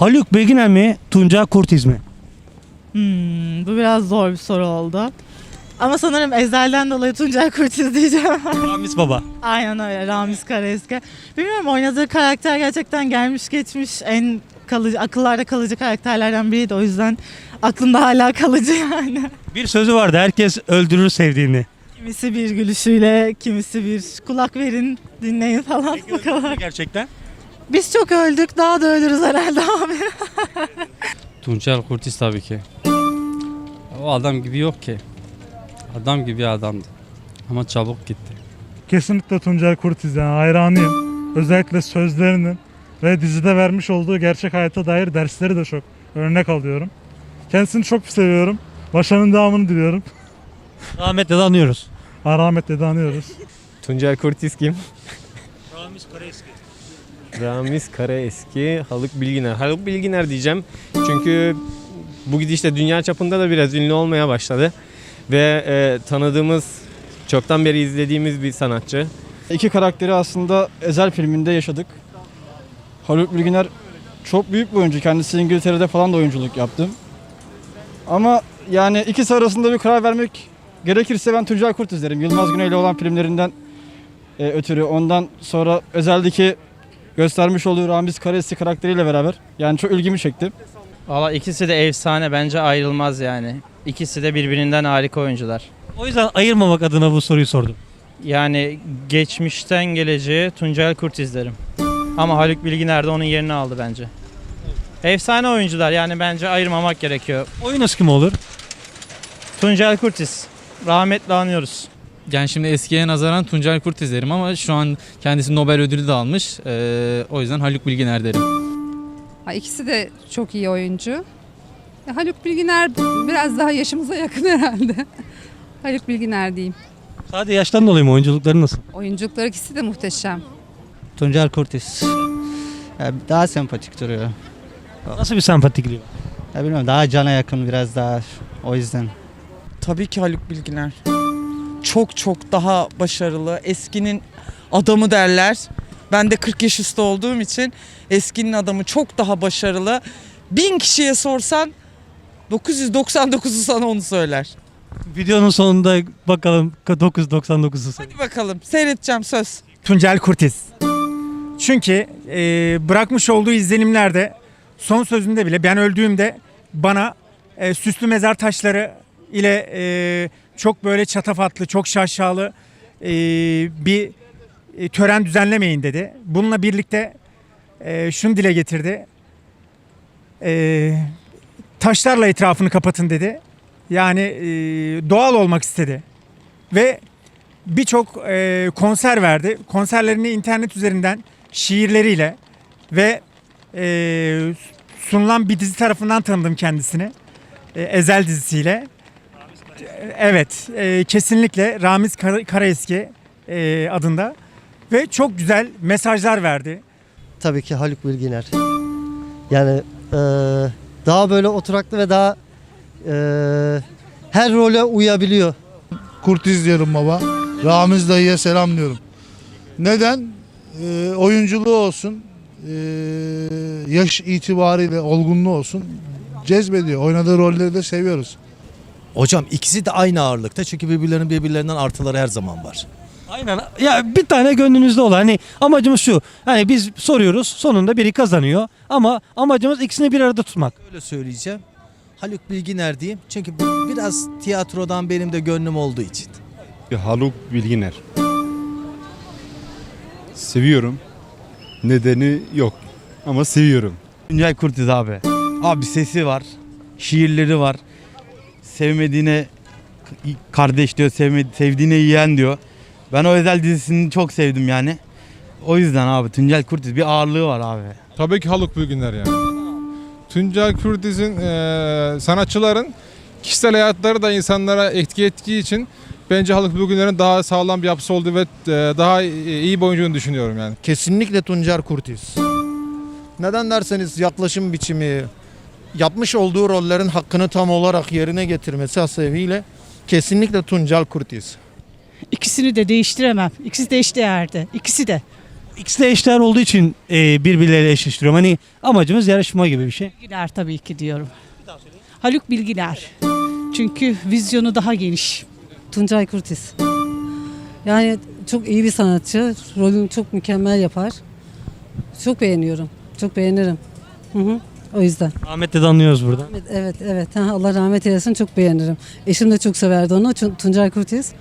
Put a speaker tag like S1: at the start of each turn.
S1: Haluk Bilginer mi, Tuncay Kurtiz mi?
S2: Hmm, bu biraz zor bir soru oldu. Ama sanırım ezelden dolayı Tuncay Kurtiz diyeceğim.
S1: Ramiz Baba.
S2: Aynen öyle Ramiz Karaeski. Bilmiyorum oynadığı karakter gerçekten gelmiş geçmiş en kalıcı, akıllarda kalıcı karakterlerden biriydi. O yüzden aklımda hala kalıcı yani.
S1: Bir sözü vardı herkes öldürür sevdiğini.
S2: Kimisi bir gülüşüyle, kimisi bir kulak verin, dinleyin falan bu kadar.
S1: Gerçekten.
S2: Biz çok öldük, daha da ölürüz herhalde abi.
S3: Tuncel Kurtiz tabii ki. O adam gibi yok ki. Adam gibi adamdı. Ama çabuk gitti.
S4: Kesinlikle Tuncel Kurtiz'den hayranıyım. Özellikle sözlerinin ve dizide vermiş olduğu gerçek hayata dair dersleri de çok örnek alıyorum. Kendisini çok seviyorum. Başarının devamını diliyorum.
S1: Rahmetle de anıyoruz.
S4: Ha, Rahmetle de anıyoruz.
S5: Tuncel Kurtiz kim?
S1: Ramiz Karaeski.
S5: Ramiz Karaeski, Haluk Bilginer. Haluk Bilginer diyeceğim çünkü bu gidişle dünya çapında da biraz ünlü olmaya başladı. Ve e, tanıdığımız, çoktan beri izlediğimiz bir sanatçı.
S6: İki karakteri aslında Ezel filminde yaşadık. Haluk Bilginer çok büyük bir oyuncu. Kendisi İngiltere'de falan da oyunculuk yaptı. Ama yani ikisi arasında bir karar vermek gerekirse ben Tuncay Kurtiz derim. Yılmaz Güney'le olan filmlerinden e, ötürü. Ondan sonra özeldeki göstermiş olduğu Ramiz Karaeski karakteriyle beraber. Yani çok ilgimi çekti.
S7: Valla ikisi de efsane bence ayrılmaz yani. İkisi de birbirinden harika oyuncular.
S1: O yüzden ayırmamak adına bu soruyu sordum.
S7: Yani geçmişten geleceğe Tuncel Kurtiz derim. Ama Haluk Bilginer de onun yerini aldı bence. Efsane oyuncular yani bence ayırmamak gerekiyor.
S1: Oyunuz kim olur?
S7: Tuncel Kurtiz. Rahmetle anıyoruz.
S8: Yani şimdi eskiye nazaran Tuncel Kurtiz derim ama şu an kendisi Nobel ödülü de almış. Ee, o yüzden Haluk Bilginer derim.
S9: Ha, ikisi de çok iyi oyuncu. E, Haluk Bilginer biraz daha yaşımıza yakın herhalde. Haluk Bilginer diyeyim.
S1: Sadece yaştan dolayı mı oyunculukları nasıl?
S9: Oyunculukları ikisi de muhteşem.
S10: Tuncel Kurtiz. Ya daha sempatik duruyor.
S1: Nasıl bir sempatikliği var?
S10: Ya bilmiyorum daha cana yakın biraz daha o yüzden.
S11: Tabii ki Haluk Bilginer. Çok çok daha başarılı. Eskinin adamı derler. Ben de 40 yaş üstü olduğum için eskinin adamı çok daha başarılı. Bin kişiye sorsan 999'u sana onu söyler.
S1: Videonun sonunda bakalım 999'u sayın.
S11: Hadi bakalım seyredeceğim söz.
S12: Tuncel Kurtiz. Çünkü e, bırakmış olduğu izlenimlerde son sözünde bile ben öldüğümde bana e, süslü mezar taşları ile e, çok böyle çatafatlı, çok şaşalı e, bir e, tören düzenlemeyin dedi. Bununla birlikte e, şunu dile getirdi. E, taşlarla etrafını kapatın dedi. Yani e, doğal olmak istedi. Ve birçok e, konser verdi. Konserlerini internet üzerinden şiirleriyle ve e, sunulan bir dizi tarafından tanıdım kendisini. E, Ezel dizisiyle. E, Evet, e, kesinlikle Ramiz Kara- Karaeski e, adında ve çok güzel mesajlar verdi.
S10: Tabii ki Haluk Bilginer. Yani e, daha böyle oturaklı ve daha e, her role uyabiliyor.
S4: Kurtiz diyorum baba. Ramiz dayıya selam diyorum. Neden? Ee, oyunculuğu olsun, ee, yaş itibariyle olgunluğu olsun cezbediyor. Oynadığı rolleri de seviyoruz.
S13: Hocam ikisi de aynı ağırlıkta çünkü birbirlerinin birbirlerinden artıları her zaman var.
S1: Aynen. Ya bir tane gönlünüzde olan hani amacımız şu. Hani biz soruyoruz sonunda biri kazanıyor ama amacımız ikisini bir arada tutmak.
S13: Öyle söyleyeceğim. Haluk Bilginer diyeyim çünkü bi- biraz tiyatrodan benim de gönlüm olduğu için.
S4: Haluk Bilginer. Seviyorum. Nedeni yok ama seviyorum.
S6: Tuncel Kurtiz abi. Abi sesi var, şiirleri var. Sevmediğine kardeş diyor, sevdiğine yeğen diyor. Ben o özel dizisini çok sevdim yani. O yüzden abi Tuncel Kurtiz bir ağırlığı var abi.
S4: Tabii ki Haluk Bilginer yani. Tuncel Kurtiz'in eee, sanatçıların kişisel hayatları da insanlara etki ettiği için bence Haluk Bilginer'in daha sağlam bir yapısı olduğu ve eee, daha iyi bir oyuncuğunu düşünüyorum yani.
S13: Kesinlikle Tuncer Kurtiz. Neden derseniz yaklaşım biçimi, yapmış olduğu rollerin hakkını tam olarak yerine getirmesi hasebiyle kesinlikle Tuncel Kurtiz.
S2: İkisini de değiştiremem. İkisi de eşdeğerdi. İkisi de.
S1: ikisi de eşler olduğu için e, birbirleriyle eşleştiriyorum. Hani amacımız yarışma gibi bir şey.
S14: Bilgiler tabii ki diyorum. Haluk Bilginer. Çünkü vizyonu daha geniş.
S15: Tuncay Kurtiz. Yani çok iyi bir sanatçı. Rolünü çok mükemmel yapar. Çok beğeniyorum. Çok beğenirim. Hı hı. O yüzden.
S1: Ahmet'le de anlıyoruz burada.
S15: Evet, evet, evet. Ha, Allah rahmet eylesin çok beğenirim. Eşim de çok severdi onu. Tun- Tuncay Kurtiz.